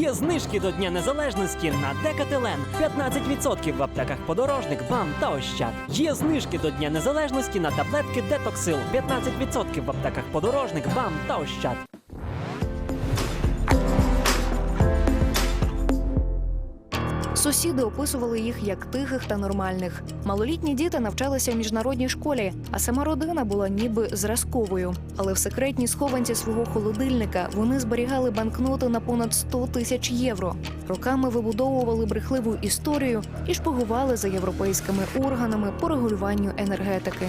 Є знижки до Дня Незалежності на Декателен. 15% в аптеках подорожник, бам та ощад. Є знижки до Дня Незалежності на таблетки Детоксил. 15% в аптеках подорожник, бам та ощад. Сусіди описували їх як тихих та нормальних. Малолітні діти навчалися в міжнародній школі, а сама родина була ніби зразковою. Але в секретній схованці свого холодильника вони зберігали банкноти на понад 100 тисяч євро. Роками вибудовували брехливу історію і шпигували за європейськими органами по регулюванню енергетики.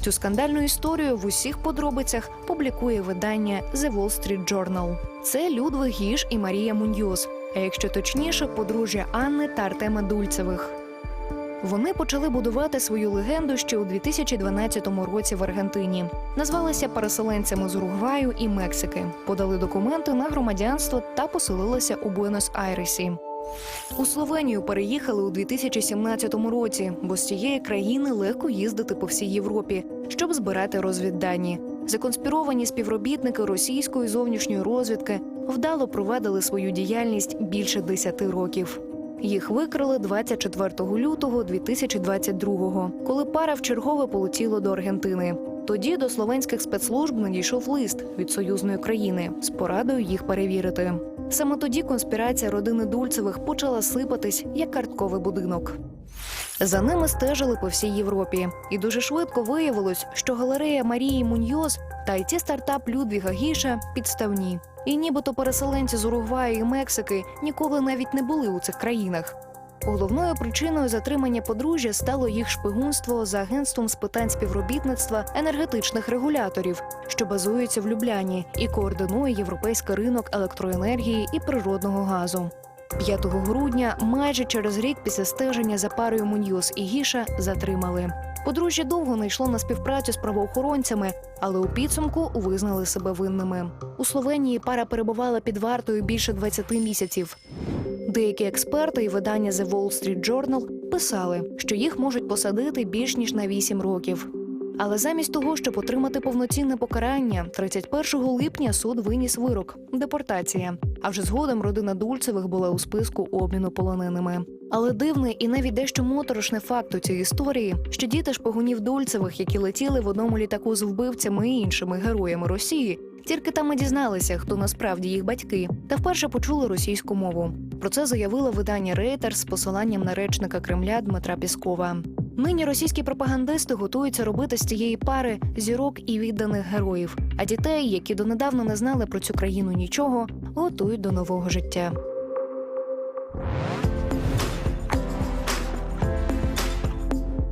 Цю скандальну історію в усіх подробицях публікує видання The Wall Street Journal. Це Людвиг Гіш і Марія Муньйоз, а якщо точніше, подружжя Анни та Артема Дульцевих. Вони почали будувати свою легенду ще у 2012 році в Аргентині. Назвалися переселенцями з Уругваю і Мексики, подали документи на громадянство та поселилися у Буенос-Айресі. У Словенію переїхали у 2017 році, бо з цієї країни легко їздити по всій Європі, щоб збирати розвіддані. Законспіровані співробітники російської зовнішньої розвідки вдало провадили свою діяльність більше 10 років. Їх викрили 24 лютого 2022-го, коли пара вчергове полетіло до Аргентини. Тоді до словенських спецслужб надійшов лист від союзної країни з порадою їх перевірити. Саме тоді конспірація родини Дульцевих почала сипатись як картковий будинок. За ними стежили по всій Європі, і дуже швидко виявилось, що галерея Марії Муньйоз та it стартап Людвіга Гіша підставні. І нібито переселенці з Уругваю і Мексики ніколи навіть не були у цих країнах. Головною причиною затримання подружжя стало їх шпигунство за агентством з питань співробітництва енергетичних регуляторів, що базується в Любляні і координує європейський ринок електроенергії і природного газу. 5 грудня, майже через рік після стеження за парою Муньйоз і Гіша, затримали. Подружжя довго не йшло на співпрацю з правоохоронцями, але у підсумку визнали себе винними. У Словенії пара перебувала під вартою більше 20 місяців. Деякі експерти і видання The Wall Street Journal писали, що їх можуть посадити більш ніж на 8 років. Але замість того, щоб отримати повноцінне покарання, 31 липня суд виніс вирок депортація. А вже згодом родина Дульцевих була у списку обміну полоненими. Але дивний і навіть дещо моторошний факт у цій історії, що діти шпигунів Дульцевих, які летіли в одному літаку з вбивцями і іншими героями Росії, тільки там і дізналися, хто насправді їх батьки, та вперше почули російську мову. Про це заявило видання Рейтер з посиланням на речника Кремля Дмитра Піскова. Нині російські пропагандисти готуються робити з цієї пари зірок і відданих героїв. А дітей, які донедавна не знали про цю країну нічого, готують до нового життя.